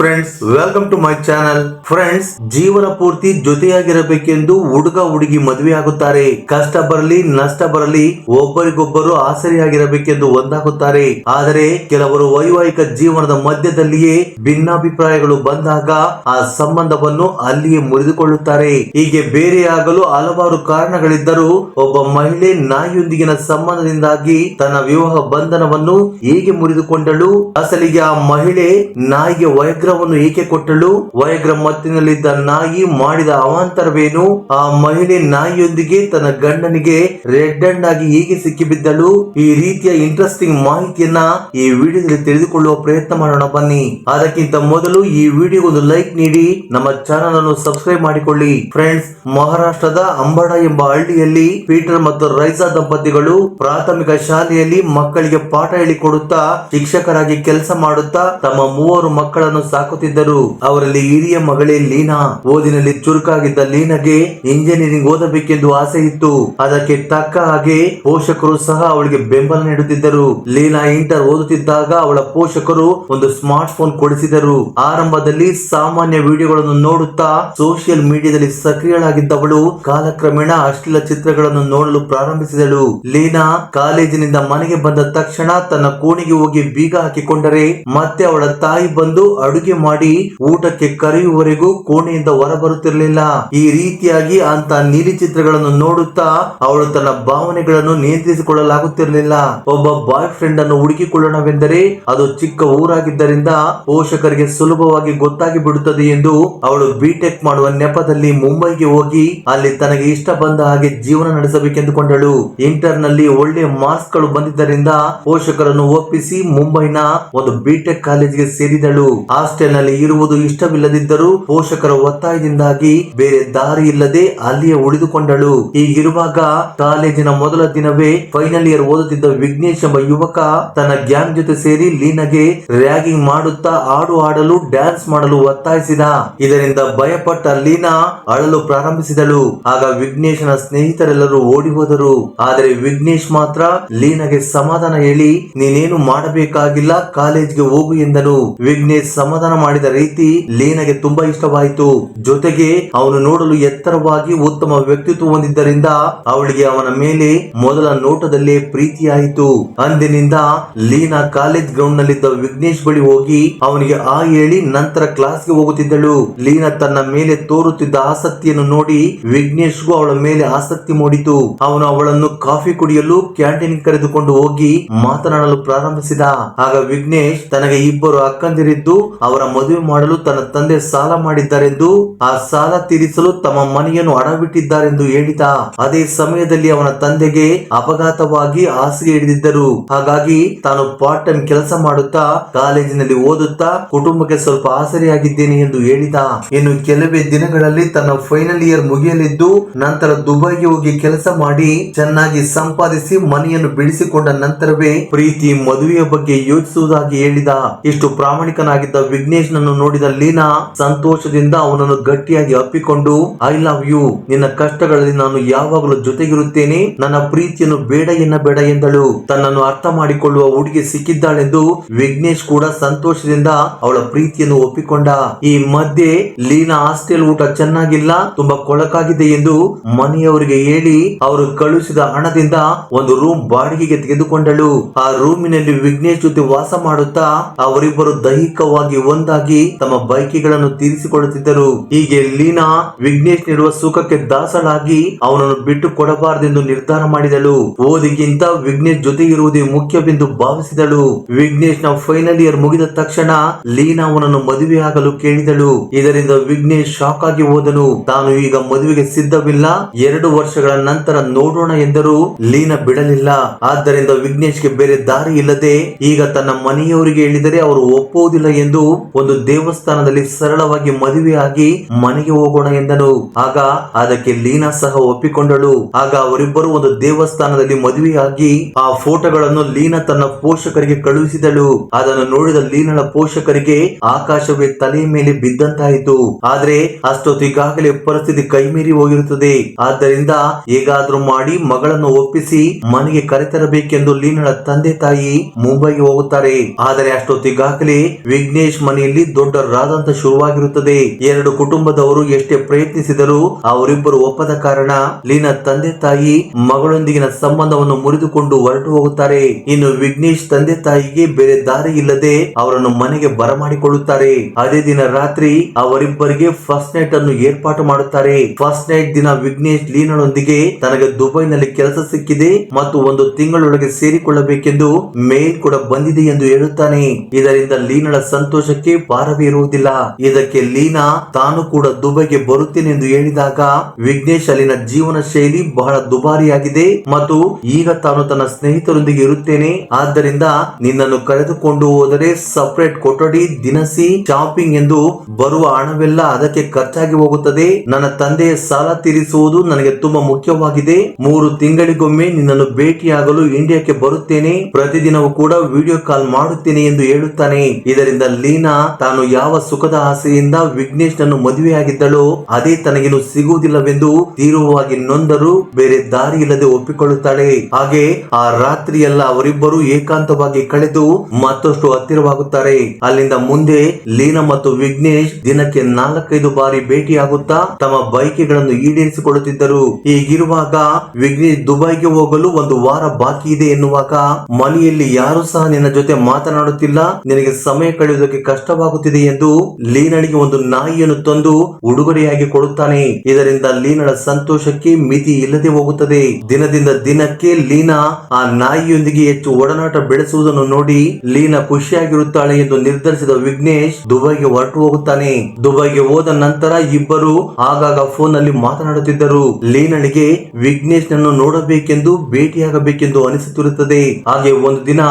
Friends welcome to my channel friends ಜೀವನ ಪೂರ್ತಿ ಜೊತೆಯಾಗಿರಬೇಕೆಂದು ಹುಡುಗ ಹುಡುಗಿ ಮದುವೆ ಆಗುತ್ತಾರೆ. ಕಷ್ಟ ಬರಲಿ, ನಷ್ಟ ಬರಲಿ, ಒಬ್ಬರಿಗೊಬ್ಬರು ಆಸರಿಯಾಗಿರಬೇಕೆಂದು ಒಂದಾಗುತ್ತಾರೆ. ಆದರೆ ಕೆಲವರು ವೈವಾಹಿಕ ಜೀವನದ ಮಧ್ಯದಲ್ಲಿಯೇ ಭಿನ್ನಾಭಿಪ್ರಾಯಗಳು ಬಂದಾಗ ಆ ಸಂಬಂಧವನ್ನು ಅಲ್ಲಿಯೇ ಮುರಿದುಕೊಳ್ಳುತ್ತಾರೆ. ಹೀಗೆ ಬೇರೆಯಾಗಲು ಹಲವಾರು ಕಾರಣಗಳಿದ್ದರೂ ಒಬ್ಬ ಮಹಿಳೆ ನಾಯಿಯೊಂದಿಗಿನ ಸಂಬಂಧದಿಂದಾಗಿ ತನ್ನ ವಿವಾಹ ಬಂಧನವನ್ನು ಹೇಗೆ ಮುರಿದುಕೊಂಡಳು? ಅಸಲಿಗೆ ಆ ಮಹಿಳೆ ನಾಯಿಗೆ ವಯಗ್ರವನ್ನು ಏಕೆ ಕೊಟ್ಟಳು? ವಯಗ್ರ ಮತ್ತಿನಲ್ಲಿದ್ದ ನಾಯಿ ಮಾಡಿದ ಅವಾಂತರವೇನು? ಆ ಮಹಿಳೆ ನಾಯಿಯೊಂದಿಗೆ ತನ್ನ ಗಂಡನಿಗೆ ರೆಡ್ ಅಂಡ್ ಆಗಿ ಹೇಗೆ ಸಿಕ್ಕಿಬಿದ್ದಳು? ಈ ರೀತಿಯ ಇಂಟ್ರೆಸ್ಟಿಂಗ್ ಮಾಹಿತಿಯನ್ನ ಈ ವಿಡಿಯೋದಲ್ಲಿ ತಿಳಿದುಕೊಳ್ಳುವ ಪ್ರಯತ್ನ ಮಾಡೋಣ ಬನ್ನಿ. ಅದಕ್ಕಿಂತ ಮೊದಲು ಈ ವಿಡಿಯೋ ಒಂದು ಲೈಕ್ ನೀಡಿ, ನಮ್ಮ ಚಾನಲ್ ಅನ್ನು ಸಬ್ಸ್ಕ್ರೈಬ್ ಮಾಡಿಕೊಳ್ಳಿ. ಫ್ರೆಂಡ್ಸ್ ಮಹಾರಾಷ್ಟ್ರದ ಅಂಬಡ ಎಂಬ ಹಳ್ಳಿಯಲ್ಲಿ ಪೀಟರ್ ಮತ್ತು ರೈಸಾ ದಂಪತಿಗಳು ಪ್ರಾಥಮಿಕ ಶಾಲೆಯಲ್ಲಿ ಮಕ್ಕಳಿಗೆ ಪಾಠ ಹೇಳಿಕೊಡುತ್ತಾ ಶಿಕ್ಷಕರಾಗಿ ಕೆಲಸ ಮಾಡುತ್ತಾ ತಮ್ಮ ಮೂವರು ಮಕ್ಕಳನ್ನು ಸಾಕುತ್ತಿದ್ದರು ಅವರಲ್ಲಿ ಹಿರಿಯ ಮಗಳೇ ಲೀನಾ. ಓದಿನಲ್ಲಿ ಚುರುಕಾಗಿದ್ದ ಲೀನಾಗೆ ಇಂಜಿನಿಯರಿಂಗ್ ಓದಬೇಕೆಂದು ಆಸೆ ಇತ್ತು. ಅದಕ್ಕೆ ತಕ್ಕ ಹಾಗೆ ಪೋಷಕರು ಸಹ ಅವಳಿಗೆ ಬೆಂಬಲ ನೀಡುತ್ತಿದ್ದರು. ಲೀನಾ ಇಂಟರ್ ಓದುತ್ತಿದ್ದಾಗ ಅವಳ ಪೋಷಕರು ಒಂದು ಸ್ಮಾರ್ಟ್ ಫೋನ್ ಕೊಡಿಸಿದರು. ಆರಂಭದಲ್ಲಿ ಸಾಮಾನ್ಯ ವಿಡಿಯೋಗಳನ್ನು ನೋಡುತ್ತಾ ಸೋಷಿಯಲ್ ಮೀಡಿಯಾದಲ್ಲಿ ಸಕ್ರಿಯಳಾಗಿದ್ದವಳು ಕಾಲಕ್ರಮೇಣ ಅಶ್ಲೀಲ ಚಿತ್ರಗಳನ್ನು ನೋಡಲು ಪ್ರಾರಂಭಿಸಿದಳು. ಲೀನಾ ಕಾಲೇಜಿನಿಂದ ಮನೆಗೆ ಬಂದ ತಕ್ಷಣ ತನ್ನ ಕೋಣೆಗೆ ಹೋಗಿ ಬೀಗ ಹಾಕಿಕೊಂಡರೆ ಮತ್ತೆ ಅವಳ ತಾಯಿ ಬಂದು ಅಡುಗೆ ಮಾಡಿ ಊಟಕ್ಕೆ ಕರೆಯುವವರೆಗೂ ಕೋಣೆಯಿಂದ ಹೊರಬರುತ್ತಿರಲಿಲ್ಲ. ಈ ರೀತಿಯಾಗಿ ಅಂತ ನೀಲಿ ಚಿತ್ರಗಳನ್ನು ನೋಡುತ್ತಾ ಅವಳು ತನ್ನ ಭಾವನೆಗಳನ್ನು ನಿಯಂತ್ರಿಸಿಕೊಳ್ಳಲಾಗುತ್ತಿರಲಿಲ್ಲ. ಒಬ್ಬ ಬಾಯ್ ಫ್ರೆಂಡ್ ಅನ್ನು ಹುಡುಕಿಕೊಳ್ಳೋಣವೆಂದರೆ ಅದು ಚಿಕ್ಕ ಊರಾಗಿದ್ದರಿಂದ ಪೋಷಕರಿಗೆ ಸುಲಭವಾಗಿ ಗೊತ್ತಾಗಿ ಬಿಡುತ್ತದೆ ಎಂದು ಅವಳು ಬಿಟೆಕ್ ಮಾಡುವ ನೆಪದಲ್ಲಿ ಮುಂಬೈಗೆ ಹೋಗಿ ಅಲ್ಲಿ ತನಗೆ ಇಷ್ಟ ಬಂದ ಹಾಗೆ ಜೀವನ ನಡೆಸಬೇಕೆಂದುಕೊಂಡಳು. ಇಂಟರ್ನಲ್ಲಿ ಒಳ್ಳೆ ಮಾರ್ಕ್ಸ್ಗಳು ಬಂದಿದ್ದರಿಂದ ಪೋಷಕರನ್ನು ಒಪ್ಪಿಸಿ ಮುಂಬೈನ ಒಂದು ಬಿಟೆಕ್ ಕಾಲೇಜಿಗೆ ಸೇರಿದಳು. ಹಾಸ್ಟೆಲ್ ನಲ್ಲಿ ಇರುವುದು ಇಷ್ಟವಿಲ್ಲದಿದ್ದರೂ ಪೋಷಕರ ಒತ್ತಾಯದಿಂದಾಗಿ ಬೇರೆ ದಾರಿ ಇಲ್ಲದೆ ಅಲ್ಲಿಯೇ ಉಳಿದುಕೊಂಡಳು. ಹೀಗಿರುವಾಗ ಕಾಲೇಜಿನ ಮೊದಲ ದಿನವೇ ಫೈನಲ್ ಇಯರ್ ಓದುತ್ತಿದ್ದ ವಿಘ್ನೇಶ್ ಎಂಬ ಯುವಕ ತನ್ನ ಗ್ಯಾಂಗ್ ಜೊತೆ ಸೇರಿ ಲೀನಾಗೆ ರ್ಯಾಗಿಂಗ್ ಮಾಡುತ್ತಾ ಹಾಡು ಹಾಡಲು ಡ್ಯಾನ್ಸ್ ಮಾಡಲು ಒತ್ತಾಯಿಸಿದ. ಇದರಿಂದ ಭಯಪಟ್ಟ ಲೀನಾ ಅಳಲು ಪ್ರಾರಂಭಿಸಿದಳು. ಆಗ ವಿಘ್ನೇಶನ ಸ್ನೇಹಿತರೆಲ್ಲರೂ ಓಡಿ ಹೋದರು. ಆದರೆ ವಿಘ್ನೇಶ್ ಮಾತ್ರ ಲೀನಾಗೆ ಸಮಾಧಾನ ಹೇಳಿ, ನೀನೇನು ಮಾಡಬೇಕಾಗಿಲ್ಲ, ಕಾಲೇಜ್ಗೆ ಹೋಗು ಎಂದನು. ವಿಘ್ನೇಶ್ ಸಮಾಧಾನ ಮಾಡಿದ ರೀತಿ ಲೀನಾಗೆ ತುಂಬಾ ಇಷ್ಟವಾಯಿತು. ಜೊತೆಗೆ ಅವನು ನೋಡಲು ಎತ್ತರವಾಗಿ ಉತ್ತಮ ವ್ಯಕ್ತಿತ್ವ ಹೊಂದಿದ್ದರಿಂದ ಅವಳಿಗೆ ಅವನ ಮೇಲೆ ಮೊದಲ ನೋಟದಲ್ಲೇ ಪ್ರೀತಿಯಾಯಿತು. ಅಂದಿನಿಂದ ಲೀನಾ ಕಾಲೇಜ್ ಗ್ರೌಂಡ್ ನಲ್ಲಿದ್ದ ವಿಘ್ನೇಶ್ ಬಳಿ ಹೋಗಿ ಅವನಿಗೆ ಆ ಹೇಳಿ ನಂತರ ಕ್ಲಾಸ್ಗೆ ಹೋಗುತ್ತಿದ್ದಳು. ಲೀನಾ ತನ್ನ ಮೇಲೆ ತೋರುತ್ತಿದ್ದ ಆಸಕ್ತಿಯನ್ನು ನೋಡಿ ವಿಘ್ನೇಶ್ಗೂ ಅವಳ ಮೇಲೆ ಆಸಕ್ತಿ ಮೂಡಿತು. ಅವನು ಅವಳನ್ನು ಕಾಫಿ ಕುಡಿಯಲು ಕ್ಯಾಂಟೀನ್ ಕರೆದುಕೊಂಡು ಹೋಗಿ ಮಾತನಾಡಲು ಪ್ರಾರಂಭಿಸಿದ. ಆಗ ವಿಘ್ನೇಶ್ ತನಗೆ ಇಬ್ಬರು ಅಕ್ಕಂದಿರಿದ್ದು ಅವರ ಮದುವೆ ಮಾಡಲು ತನ್ನ ತಂದೆ ಸಾಲ ಮಾಡಿದ್ದಾರೆಂದು, ಆ ಸಾಲ ತೀರಿಸಲು ತಮ್ಮ ಮನೆಯನ್ನು ಅಡವಿಟ್ಟಿದ್ದಾರೆಂದು ಹೇಳಿದ. ಅದೇ ಸಮಯದಲ್ಲಿ ಅವನ ತಂದೆಗೆ ಅಪಘಾತವಾಗಿ ಹಾಸಿಗೆ ಹಿಡಿದಿದ್ದರು. ಹಾಗಾಗಿ ತಾನು ಪಾರ್ಟ್ ಟೈಮ್ ಕೆಲಸ ಮಾಡುತ್ತಾ, ಕಾಲೇಜಿನಲ್ಲಿ ಓದುತ್ತಾ, ಕುಟುಂಬಕ್ಕೆ ಸ್ವಲ್ಪ ಆಸರೆಯಾಗಿದ್ದೇನೆ ಎಂದು ಹೇಳಿದ. ಇನ್ನು ಕೆಲವೇ ದಿನಗಳಲ್ಲಿ ತನ್ನ ಫೈನಲ್ ಇಯರ್ ಮುಗಿಯಲಿದ್ದು, ನಂತರ ದುಬೈಗೆ ಹೋಗಿ ಕೆಲಸ ಮಾಡಿ, ಚೆನ್ನಾಗಿ ಸಂಪಾದಿಸಿ ಮನೆಯನ್ನು ಬಿಡಿಸಿಕೊಂಡ ನಂತರವೇ ಪ್ರೀತಿ ಮದುವೆಯ ಬಗ್ಗೆ ಯೋಚಿಸುವುದಾಗಿ ಹೇಳಿದ. ಇಷ್ಟು ಪ್ರಾಮಾಣಿಕನಾಗಿದ್ದ ವಿಘ್ನೇಶ್ ನನ್ನು ನೋಡಿದ ಲೀನಾ ಸಂತೋಷದಿಂದ ಅವನನ್ನು ಗಟ್ಟಿಯಾಗಿ ಅಪ್ಪಿಕೊಂಡು ಐ ಲವ್ ಯು ನಿನ್ನ ಕಷ್ಟಗಳಲ್ಲಿ ನಾನು ಯಾವಾಗಲೂ ಜೊತೆಗಿರುತ್ತೇನೆ. ನನ್ನ ಪ್ರೀತಿಯನ್ನು ಬೇಡ ಎನ್ನಬೇಡ ಎಂದಳು. ತನ್ನನ್ನು ಅರ್ಥ ಮಾಡಿಕೊಳ್ಳುವ ಹುಡುಗಿ ಸಿಕ್ಕಿದ್ದಾಳೆಂದು ವಿಘ್ನೇಶ್ ಕೂಡ ಸಂತೋಷದಿಂದ ಅವಳ ಪ್ರೀತಿಯನ್ನು ಒಪ್ಪಿಕೊಂಡ. ಈ ಮಧ್ಯೆ ಲೀನಾ ಹಾಸ್ಟೆಲ್ ಊಟ ಚೆನ್ನಾಗಿಲ್ಲ, ತುಂಬಾ ಕೊಳಕಾಗಿದೆ ಎಂದು ಮನೆಯವರಿಗೆ ಹೇಳಿ ಅವರು ಕಳುಹಿಸಿದ ಹಣದಿಂದ ಒಂದು ರೂಮ್ ಬಾಡಿಗೆಗೆ ತೆಗೆದುಕೊಂಡಳು. ಆ ರೂಮಿನಲ್ಲಿ ವಿಘ್ನೇಶ್ ಜೊತೆ ವಾಸ ಮಾಡುತ್ತಾ ಅವರಿಬ್ಬರು ದೈಹಿಕವಾಗಿ ಒಂದಾಗಿ ತಮ್ಮ ಬೈಕಿಗಳನ್ನು ತೀರಿಸಿಕೊಳ್ಳುತ್ತಿದ್ದರು. ಹೀಗೆ ಲೀನಾ ವಿಘ್ನೇಶ್ ನೀಡುವ ಸುಖಕ್ಕೆ ದಾಸಳಾಗಿ ಅವನನ್ನು ಬಿಟ್ಟು ಕೊಡಬಾರದೆಂದು ನಿರ್ಧಾರ ಮಾಡಿದಳು. ಓದಿಗಿಂತ ವಿಘ್ನೇಶ್ ಜೊತೆ ಇರುವುದೇ ಮುಖ್ಯವೆಂದು ಭಾವಿಸಿದಳು. ವಿಘ್ನೇಶ್ನ ಫೈನಲ್ ಇಯರ್ ಮುಗಿದ ತಕ್ಷಣ ಲೀನಾ ಅವನನ್ನು ಮದುವೆಯಾಗಲು ಕೇಳಿದಳು. ಇದರಿಂದ ವಿಘ್ನೇಶ್ ಶಾಕ್ ಆಗಿ ಹೋದನು. ತಾನು ಈಗ ಮದುವೆಗೆ ಸಿದ್ಧವಿಲ್ಲ. ಎರಡು ವರ್ಷಗಳ ನಂತರ ನೋಡೋಣ ಎಂದರೂ ಲೀನಾ ಬಿಡಲಿಲ್ಲ. ಆದ್ದರಿಂದ ವಿಘ್ನೇಶ್ಗೆ ಬೇರೆ ದಾರಿ ಇಲ್ಲದೆ ಈಗ ತನ್ನ ಮನೆಯವರಿಗೆ ಹೇಳಿದರೆ ಅವರು ಒಪ್ಪುವುದಿಲ್ಲ ಎಂದು ಒಂದು ದೇವಸ್ಥಾನದಲ್ಲಿ ಸರಳವಾಗಿ ಮದುವೆಯಾಗಿ ಮನೆಗೆ ಹೋಗೋಣ ಎಂದನು. ಆಗ ಅದಕ್ಕೆ ಲೀನಾ ಸಹ ಒಪ್ಪಿಕೊಂಡಳು. ಆಗ ಅವರಿಬ್ಬರು ಒಂದು ದೇವಸ್ಥಾನದಲ್ಲಿ ಮದುವೆಯಾಗಿ ಆ ಫೋಟೋಗಳನ್ನು ಲೀನಾ ತನ್ನ ಪೋಷಕರಿಗೆ ಕಳುಹಿಸಿದಳು. ಅದನ್ನು ನೋಡಿದ ಲೀನಳ ಪೋಷಕರಿಗೆ ಆಕಾಶವೇ ತಲೆಯ ಮೇಲೆ ಬಿದ್ದಂತಾಯಿತು. ಆದ್ರೆ ಅಷ್ಟೊತ್ತಿಗಾಗಲೇ ಪರಿಸ್ಥಿತಿ ಕೈಮೀರಿ ಹೋಗಿರುತ್ತದೆ. ಆದ್ದರಿಂದ ಹೇಗಾದ್ರೂ ಮಾಡಿ ಮಗಳನ್ನು ಒಪ್ಪಿಸಿ ಮನೆಗೆ ಕರೆತರಬೇಕೆಂದು ಲೀನಳ ತಂದೆ ತಾಯಿ ಮುಂಬೈಗೆ ಹೋಗುತ್ತಾರೆ. ಆದರೆ ಅಷ್ಟೊತ್ತಿಗಾಗಲೇ ವಿಘ್ನೇಶ್ ಮನೆಯಲ್ಲಿ ದೊಡ್ಡ ರಾದಂತ ಶುರುವಾಗಿರುತ್ತದೆ. ಎರಡು ಕುಟುಂಬದವರು ಎಷ್ಟೇ ಪ್ರಯತ್ನಿಸಿದರೂ ಅವರಿಬ್ಬರು ಒಪ್ಪದ ಕಾರಣ ಲೀನಾ ತಂದೆ ತಾಯಿ ಮಗಳೊಂದಿಗಿನ ಸಂಬಂಧವನ್ನು ಮುರಿದುಕೊಂಡು ಹೊರಟು ಹೋಗುತ್ತಾರೆ. ಇನ್ನು ವಿಘ್ನೇಶ್ ತಂದೆ ತಾಯಿಗೆ ಬೇರೆ ದಾರಿ ಇಲ್ಲದೆ ಅವರನ್ನು ಮನೆಗೆ ಬರಮಾಡಿಕೊಳ್ಳುತ್ತಾರೆ. ಅದೇ ದಿನ ರಾತ್ರಿ ಅವರಿಬ್ಬರಿಗೆ ಫಸ್ಟ್ ನೈಟ್ ಅನ್ನು ಏರ್ಪಾಟು ಮಾಡುತ್ತಾರೆ. ಫಸ್ಟ್ ನೈಟ್ ದಿನ ವಿಘ್ನೇಶ್ ಲೀನಾಳೊಂದಿಗೆ ತನಗೆ ದುಬೈನಲ್ಲಿ ಕೆಲಸ ಸಿಕ್ಕಿದೆ ಮತ್ತು ಒಂದು ತಿಂಗಳೊಳಗೆ ಸೇರಿಕೊಳ್ಳಬೇಕೆಂದು ಮೇಲ್ ಕೂಡ ಬಂದಿದೆ ಎಂದು ಹೇಳುತ್ತಾನೆ. ಇದರಿಂದ ಲೀನಳ ಸಂತೋಷಕ್ಕೆ ಪಾರವೇ ಇರುವುದಿಲ್ಲ ಇದಕ್ಕೆ ಲೀನಾ, ತಾನು ಕೂಡ ದುಬೈಗೆ ಬರುತ್ತೇನೆ ಎಂದು ಹೇಳಿದಾಗ ವಿಘ್ನೇಶ್ ಅಲ್ಲಿನ ಜೀವನ ಶೈಲಿ ಬಹಳ ದುಬಾರಿಯಾಗಿದೆ ಮತ್ತು ಈಗ ತಾನು ತನ್ನ ಸ್ನೇಹಿತರೊಂದಿಗೆ ಇರುತ್ತೇನೆ. ಆದ್ದರಿಂದ ನಿನ್ನನ್ನು ಕರೆದುಕೊಂಡು ಹೋದರೆ ಸಪರೇಟ್ ಕೊಠಡಿ, ದಿನಸಿ ಶಾಪಿಂಗ್ ಎಂದು ಬರುವ ಹಣವೆಲ್ಲ ಅದಕ್ಕೆ ಖರ್ಚಾಗಿ ಹೋಗುತ್ತದೆ. ನನ್ನ ತಂದೆಯ ಸಾಲ ತೀರಿಸುವುದು ನನಗೆ ತುಂಬಾ ಮುಖ್ಯವಾಗಿದೆ. ಮೂರು ತಿಂಗಳಿಗೊಮ್ಮೆ ನಿನ್ನನ್ನು ಭೇಟಿಯಾಗಲು ಇಂಡಿಯಾಕ್ಕೆ ಬರುತ್ತೇನೆ. ಪ್ರತಿದಿನವೂ ಕೂಡ ವಿಡಿಯೋ ಕಾಲ್ ಮಾಡುತ್ತೇನೆ ಎಂದು ಹೇಳುತ್ತಾನೆ. ಇದರಿಂದ ಲೀನಾ ತಾನು ಯಾವ ಸುಖದ ಆಸೆಯಿಂದ ವಿಘ್ನೇಶ್ ನನ್ನು ಮದುವೆಯಾಗಿದ್ದಳೋ ಅದೇ ತನಗಿನ್ನು ಸಿಗುವುದಿಲ್ಲವೆಂದು ತೀವ್ರವಾಗಿ ನೊಂದರು ಬೇರೆ ದಾರಿ ಇಲ್ಲದೆ ಒಪ್ಪಿಕೊಳ್ಳುತ್ತಾಳೆ. ಹಾಗೆ ಆ ರಾತ್ರಿಯೆಲ್ಲ ಅವರಿಬ್ಬರು ಏಕಾಂತವಾಗಿ ಕಳೆದು ಮತ್ತಷ್ಟು ಹತ್ತಿರವಾಗುತ್ತಾರೆ. ಅಲ್ಲಿಂದ ಮುಂದೆ ಲೀನಾ ಮತ್ತು ವಿಘ್ನೇಶ್ ದಿನಕ್ಕೆ ನಾಲ್ಕೈದು ಬಾರಿ ಭೇಟಿಯಾಗುತ್ತಾ ತಮ್ಮ ಬೈಕ್ಗಳನ್ನು ಈಡೇರಿಸಿಕೊಳ್ಳುತ್ತಿದ್ದರು. ಹೀಗಿರುವಾಗ ವಿಘ್ನೇಶ್ ದುಬೈಗೆ ಹೋಗಲು ಒಂದು ವಾರ ಬಾಕಿ ಇದೆ ಎನ್ನುವಾಗ ಮನೆಯಲ್ಲಿ ಯಾರು ಸಹ ನಿನ್ನ ಜೊತೆ ಮಾತನಾಡುತ್ತಿಲ್ಲ. ನಿನಗೆ ಸಮಯ ಕಳೆಯುವುದಕ್ಕೆ ಕಷ್ಟವಾಗುತ್ತಿದೆ ಎಂದು ಲೀನಳಿಗೆ ಒಂದು ನಾಯಿಯನ್ನು ತಂದು ಉಡುಗೊರೆಯಾಗಿ ಕೊಡುತ್ತಾನೆ. ಇದರಿಂದ ಲೀನಳ ಸಂತೋಷಕ್ಕೆ ಮಿತಿ ಇಲ್ಲದೆ ಹೋಗುತ್ತದೆ. ದಿನದಿಂದ ದಿನಕ್ಕೆ ಲೀನಾ ಆ ನಾಯಿಯೊಂದಿಗೆ ಹೆಚ್ಚು ಒಡನಾಟ ಬೆಳೆಸುವುದನ್ನು ನೋಡಿ ಲೀನಾ ಖುಷಿಯಾಗಿರುತ್ತಾಳೆ ಎಂದು ನಿರ್ಧರಿಸಿದ ವಿಘ್ನೇಶ್ ದುಬೈಗೆ ಹೊರಟು ಹೋಗುತ್ತಾನೆ. ದುಬೈಗೆ ಹೋದ ನಂತರ ಇಬ್ಬರು ಆಗಾಗ ಫೋನ್ನಲ್ಲಿ ಮಾತನಾಡುತ್ತಿದ್ದರು. ಲೀನಳಿಗೆ ವಿಘ್ನೇಶ್ ನನ್ನು ನೋಡಬೇಕೆಂದು, ಭೇಟಿಯಾಗಬೇಕೆಂದು ಅನಿಸುತ್ತಿರುತ್ತದೆ. ಹಾಗೆ ಒಂದು ದಿನ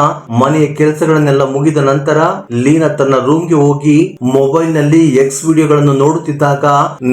ಮನೆಯ ಕೆಲಸಗಳನ್ನೆಲ್ಲ ಮುಗಿದ ನಂತರ ಲೀನಾ ತನ್ನ ರೂಮ್ಗೆ ಹೋಗಿ ಮೊಬೈಲ್ನಲ್ಲಿ ಎಕ್ಸ್ ವಿಡಿಯೋಗಳನ್ನು ನೋಡುತ್ತಿದ್ದಾಗ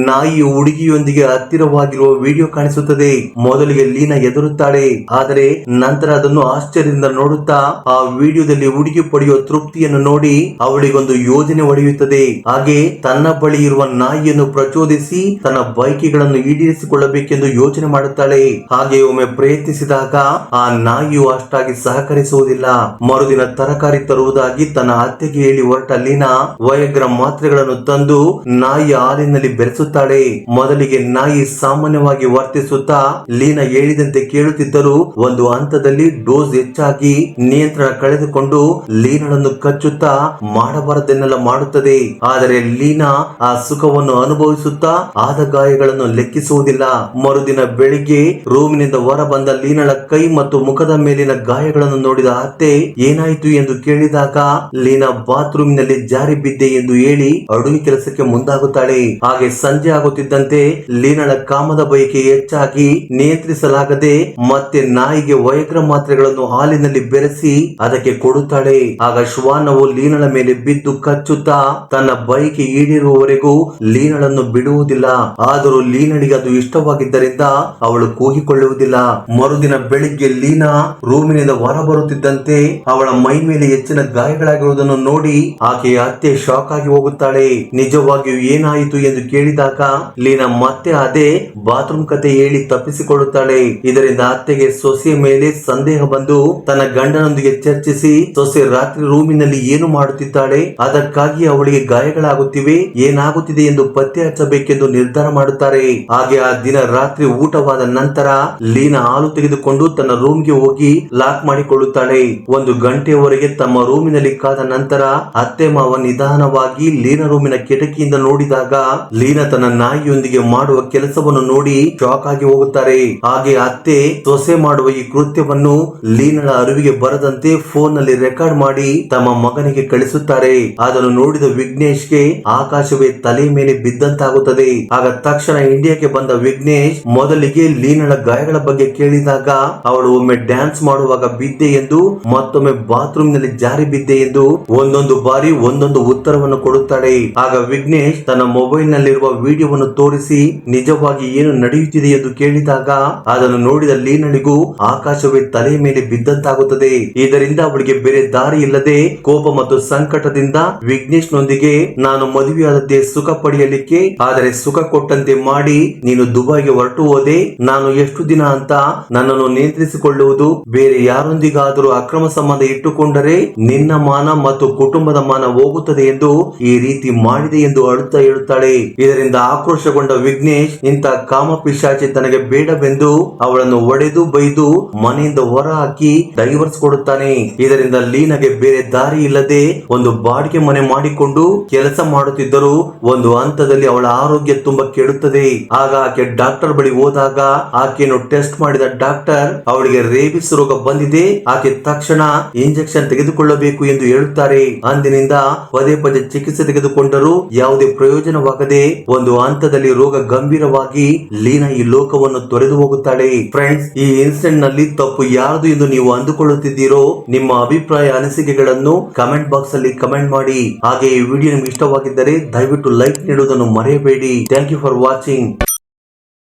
ನಾಯಿ ಹುಡುಗಿಯೊಂದಿಗೆ ಹತ್ತಿರವಾಗಿರುವ ವಿಡಿಯೋ ಕಾಣಿಸುತ್ತದೆ. ಮೊದಲಿಗೆ ಲೀನಾ ಎದುರುತ್ತಾಳೆ ಆದರೆ ನಂತರ ಅದನ್ನು ಆಶ್ಚರ್ಯದಿಂದ ನೋಡುತ್ತಾ ಆ ವಿಡಿಯೋದಲ್ಲಿ ಹುಡುಗಿ ಪಡೆಯುವ ತೃಪ್ತಿಯನ್ನು ನೋಡಿ ಅವಳಿಗೊಂದು ಯೋಜನೆ ಒಡೆಯುತ್ತದೆ. ಹಾಗೆ ತನ್ನ ಬಳಿ ಇರುವ ನಾಯಿಯನ್ನು ಪ್ರಚೋದಿಸಿ ತನ್ನ ಬೈಕಿಗಳನ್ನು ಈಡೇರಿಸಿಕೊಳ್ಳಬೇಕೆಂದು ಯೋಚನೆ ಮಾಡುತ್ತಾಳೆ. ಹಾಗೆ ಒಮ್ಮೆ ಪ್ರಯತ್ನಿಸಿದಾಗ ಆ ನಾಯಿಯು ಅಷ್ಟಾಗಿ ಸಹಕರಿಸುವುದಿಲ್ಲ. ಮರುದಿನ ತರಕಾರಿ ತರುವುದಾಗಿ ತನ್ನ ಅತ್ತೆಗೆ ಹೇಳಿ ಹೊರಟ ಲೀನಾ ವಯಗ್ರ ಮಾತ್ರೆಗಳನ್ನು ತಂದು ನಾಯಿಯ ಹಾಲಿನಲ್ಲಿ ಬೆರೆಸುತ್ತಾಳೆ. ಮೊದಲಿಗೆ ನಾಯಿ ಸಾಮಾನ್ಯವಾಗಿ ವರ್ತಿಸುತ್ತಾ ಲೀನಾ ಹೇಳಿದಂತೆ ಕೇಳುತ್ತಿದ್ದರೂ ಒಂದು ಹಂತದಲ್ಲಿ ಡೋಸ್ ಹೆಚ್ಚಾಗಿ ನಿಯಂತ್ರಣ ಕಳೆದುಕೊಂಡು ಲೀನಳನ್ನು ಕಚ್ಚುತ್ತಾ ಮಾಡಬಾರದನ್ನೆಲ್ಲ ಮಾಡುತ್ತದೆ. ಆದರೆ ಲೀನಾ ಆ ಸುಖವನ್ನು ಅನುಭವಿಸುತ್ತಾ ಆದ ಗಾಯಗಳನ್ನು ಲೆಕ್ಕಿಸುವುದಿಲ್ಲ. ಮರುದಿನ ಬೆಳಿಗ್ಗೆ ರೂಮಿನಿಂದ ಹೊರ ಬಂದ ಲೀನಳ ಕೈ ಮತ್ತು ಮುಖದ ಮೇಲಿನ ಗಾಯಗಳನ್ನು ನೋಡಿದ ಅತ್ತೆ, ಏನಾಯಿತು ಎಂದು ಕೇಳಿದಾಗ ಲೀನಾ ಬಾತ್ರೂಮಿನಲ್ಲಿ ಜಾರಿ ಬಿದ್ದೆ ಎಂದು ಹೇಳಿ ಅಡುಗೆ ಕೆಲಸಕ್ಕೆ ಮುಂದಾಗುತ್ತಾಳೆ. ಹಾಗೆ ಸಂಜೆ ಆಗುತ್ತಿದ್ದಂತೆ ಲೀನಳ ಕಾಮದ ಬಯಕೆ ಹೆಚ್ಚಾಗಿ ನಿಯಂತ್ರಿಸಲಾಗದೆ ಮತ್ತೆ ನಾಯಿಗೆ ವಯಗ್ರ ಮಾತ್ರೆಗಳನ್ನು ಹಾಲಿನಲ್ಲಿ ಬೆರೆಸಿ ಅದಕ್ಕೆ ಕೊಡುತ್ತಾಳೆ. ಆಗ ಶ್ವಾನವು ಲೀನಳ ಮೇಲೆ ಬಿದ್ದು ಕಚ್ಚುತ್ತಾ ತನ್ನ ಬಯಕೆ ಈಡೇರುವವರೆಗೂ ಲೀನಳನ್ನು ಬಿಡುವುದಿಲ್ಲ. ಆದರೂ ಲೀನಳಿಗೆ ಅದು ಇಷ್ಟವಾಗಿದ್ದರಿಂದ ಅವಳು ಕೂಗಿಕೊಳ್ಳುವುದಿಲ್ಲ. ಮರುದಿನ ಬೆಳಿಗ್ಗೆ ಲೀನಾ ರೂಮಿನಿಂದ ಹೊರ ಬರುತ್ತಿದ್ದಂತೆ ಅವಳ ಮೈ ಮೇಲೆ ಹೆಚ್ಚಿನ ಗಾಯಗಳಾಗಿರುವುದನ್ನು ನೋಡಿ ಆಕೆಯ ಅತ್ತೆ ಶಾಕ್ ಆಗಿ ಹೋಗುತ್ತಾಳೆ. ನಿಜವಾಗಿಯೂ ಏನಾಯಿತು ಎಂದು ಕೇಳಿದಾಗ ಲೀನಾ ಮತ್ತೆ ಅದೇ ಬಾತ್ರೂಮ್ ಕತೆ ಹೇಳಿ ತಪ್ಪಿಸಿಕೊಳ್ಳುತ್ತಾಳೆ. ಇದರಿಂದ ಅತ್ತೆಗೆ ಸೊಸೆಯ ಮೇಲೆ ಸಂದೇಹ ಬಂದು ತನ್ನ ಗಂಡನೊಂದಿಗೆ ಚರ್ಚಿಸಿ, ಸೊಸೆ ರಾತ್ರಿ ರೂಮಿನಲ್ಲಿ ಏನು ಮಾಡುತ್ತಿದ್ದಾಳೆ? ಅದಕ್ಕಾಗಿ ಅವಳಿಗೆ ಗಾಯಗಳಾಗುತ್ತಿವೆ. ಏನಾಗುತ್ತಿದೆ ಎಂದು ಪತ್ತೆ ಹಚ್ಚಬೇಕೆಂದು ನಿರ್ಧಾರ ಮಾಡುತ್ತಾರೆ. ಹಾಗೆ ಆ ದಿನ ರಾತ್ರಿ ಊಟವಾದ ನಂತರ ಲೀನಾ ಹಾಲು ತೆಗೆದುಕೊಂಡು ತನ್ನ ರೂಮ್ಗೆ ಹೋಗಿ ಲಾಕ್ ಮಾಡಿಕೊಳ್ಳುತ್ತಾಳೆ. ಒಂದು ಗಂಟೆಯವರೆಗೆ ತಮ್ಮ ರೂಮಿನಲ್ಲಿ ಕಾದ ನಂತರ ಅತ್ತೆ ಮಾವ ನಿಧಾನವಾಗಿ ಲೀನ ರೂಮಿನ ಕಿಟಕಿಯಿಂದ ನೋಡಿದಾಗ ಲೀನ ತನ್ನ ನಾಯಿಯೊಂದಿಗೆ ಮಾಡುವ ಕೆಲಸವನ್ನು ನೋಡಿ ಶಾಕ್ ಆಗಿ ಹೋಗುತ್ತಾರೆ. ಹಾಗೆ ಅತ್ತೆ ಸೊಸೆ ಮಾಡುವ ಈ ಕೃತ್ಯವನ್ನು ಲೀನಳ ಅರಿವಿಗೆ ಬರದಂತೆ ಫೋನ್ನಲ್ಲಿ ರೆಕಾರ್ಡ್ ಮಾಡಿ ತಮ್ಮ ಮಗನಿಗೆ ಕಳಿಸುತ್ತಾರೆ. ಅದನ್ನು ನೋಡಿದ ವಿಘ್ನೇಶ್ಗೆ ಆಕಾಶವೇ ತಲೆ ಮೇಲೆ ಬಿದ್ದಂತಾಗುತ್ತದೆ. ಆಗ ತಕ್ಷಣ ಇಂಡಿಯಾಕ್ಕೆ ಬಂದ ವಿಘ್ನೇಶ್ ಮೊದಲಿಗೆ ಲೀನಳ ಗಾಯಗಳ ಬಗ್ಗೆ ಕೇಳಿದಾಗ ಅವಳು ಒಮ್ಮೆ ಡ್ಯಾನ್ಸ್ ಮಾಡುವಾಗ ಬಿದ್ದೆ ಎಂದು ಮತ್ತೊಮ್ಮೆ ಬಾತ್ರೂಮ್ನಲ್ಲಿ ಜಾರಿ ಬಿದ್ದೆ ಎಂದು ಒಂದೊಂದು ಬಾರಿ ಒಂದೊಂದು ಉತ್ತರವನ್ನು ಕೊಡುತ್ತಾಳೆ. ಆಗ ವಿಘ್ನೇಶ್ ತನ್ನ ಮೊಬೈಲ್ ನಲ್ಲಿರುವ ವಿಡಿಯೋವನ್ನು ತೋರಿಸಿ, ನಿಜವಾಗಿ ಏನು ನಡೆಯುತ್ತಿದೆ ಎಂದು ಕೇಳಿದಾಗ, ಅದನ್ನು ನೋಡಿದ ಲೀನಳಿಗೂ ಆಕಾಶವೇ ತಲೆ ಮೇಲೆ ಬಿದ್ದಂತಾಗುತ್ತದೆ. ಇದರಿಂದ ಅವಳಿಗೆ ಬೇರೆ ದಾರಿ ಇಲ್ಲದೆ ಕೋಪ ಮತ್ತು ಸಂಕಟದಿಂದ ವಿಘ್ನೇಶ್ ನೊಂದಿಗೆ ನಾನು ಮದುವೆಯಾದದ್ದೇ ಸುಖ ಪಡೆಯಲಿಕ್ಕೆ, ಆದರೆ ಸುಖ ಕೊಟ್ಟಂತೆ ಮಾಡಿ, ನೀನು ದುಬೈಗೆ ಹೊರಟು ಹೋದೆ, ನಾನು ಎಷ್ಟು ದಿನ ಅಂತ ನನ್ನನ್ನು ನಿಯಂತ್ರಿಸಿಕೊಳ್ಳುವುದು, ಬೇರೆ ಯಾರೊಂದಿಗಾದರೂ ಅಕ್ರಮ ಸಂಬಂಧ ಇಟ್ಟುಕೊಂಡರೆ, ನಿನ್ನ ಮಾನ ಮತ್ತು ಕುಟುಂಬದ ಮಾನ ಹೋಗುತ್ತದೆ ಎಂದು ಈ ರೀತಿ ಮಾಡಿದೆ ಎಂದು ಅಳುತ್ತ ಹೇಳುತ್ತಾಳೆ. ಇದರಿಂದ ಆಕ್ರೋಶಗೊಂಡ ವಿಘ್ನೇಶ್ ಇಂಥ ಕಾಮ ಪಿಶಾಚಿ ತನಗೆ ಬೇಡವೆಂದು ಅವಳನ್ನು ಒಡೆದು ಬೈದು ಮನೆಯಿಂದ ಹೊರ ಹಾಕಿ ಡೈವರ್ಸ್ ಕೊಡುತ್ತಾನೆ. ಇದರಿಂದ ಲೀನಾಗೆ ಬೇರೆ ದಾರಿ ಇಲ್ಲದೆ ಒಂದು ಬಾಡಿಗೆ ಮನೆ ಮಾಡಿಕೊಂಡು ಕೆಲಸ ಮಾಡುತ್ತಿದ್ದರು ಒಂದು ಹಂತದಲ್ಲಿ ಅವಳ ಆರೋಗ್ಯ ತುಂಬಾ ಕೆಡುತ್ತದೆ. ಆಗ ಆಕೆ ಡಾಕ್ಟರ್ ಬಳಿ ಹೋದಾಗ ಆಕೆಯನ್ನು ಟೆಸ್ಟ್ ಮಾಡಿದ ಡಾಕ್ಟರ್ ಅವಳಿಗೆ ರೇಬಿಸ್ ರೋಗ ಬಂದಿದೆ. ಆಕೆ ತಕ್ಷಣ ಇಂಜೆಕ್ಷನ್ ತೆಗೆದುಕೊಳ್ಳಬೇಕು ಎಂದು ಹೇಳುತ್ತಾರೆ. ಅಂದಿನಿಂದ ಪದೇ ಪದೇ ಚಿಕಿತ್ಸೆ ತೆಗೆದುಕೊಂಡರೂ ಯಾವುದೇ ಪ್ರಯೋಜನವಾಗದೆ ಒಂದು ಹಂತದಲ್ಲಿ ರೋಗ ಗಂಭೀರವಾಗಿ ಲೀನಾ ಈ ಲೋಕವನ್ನು ತೊರೆದು ಹೋಗುತ್ತಾಳೆ. ಫ್ರೆಂಡ್ಸ್ ಈ ಇನ್ಸಿಡೆಂಟ್ನಲ್ಲಿ ತಪ್ಪು ಯಾರದು ಎಂದು ನೀವು ಅಂದುಕೊಳ್ಳುತ್ತಿದ್ದೀರೋ ನಿಮ್ಮ ಅಭಿಪ್ರಾಯ ಅನಿಸಿಕೆಗಳನ್ನು ಕಮೆಂಟ್ ಬಾಕ್ಸ್ ಅಲ್ಲಿ ಕಮೆಂಟ್ ಮಾಡಿ. ಹಾಗೆ ಈ ವಿಡಿಯೋ ನಿಮ್ಗೆ ಇಷ್ಟವಾಗಿದ್ದರೆ ದಯವಿಟ್ಟು ಲೈಕ್ ನೀಡುವುದನ್ನು ಮರೆಯಬೇಡಿ. Thank you for watching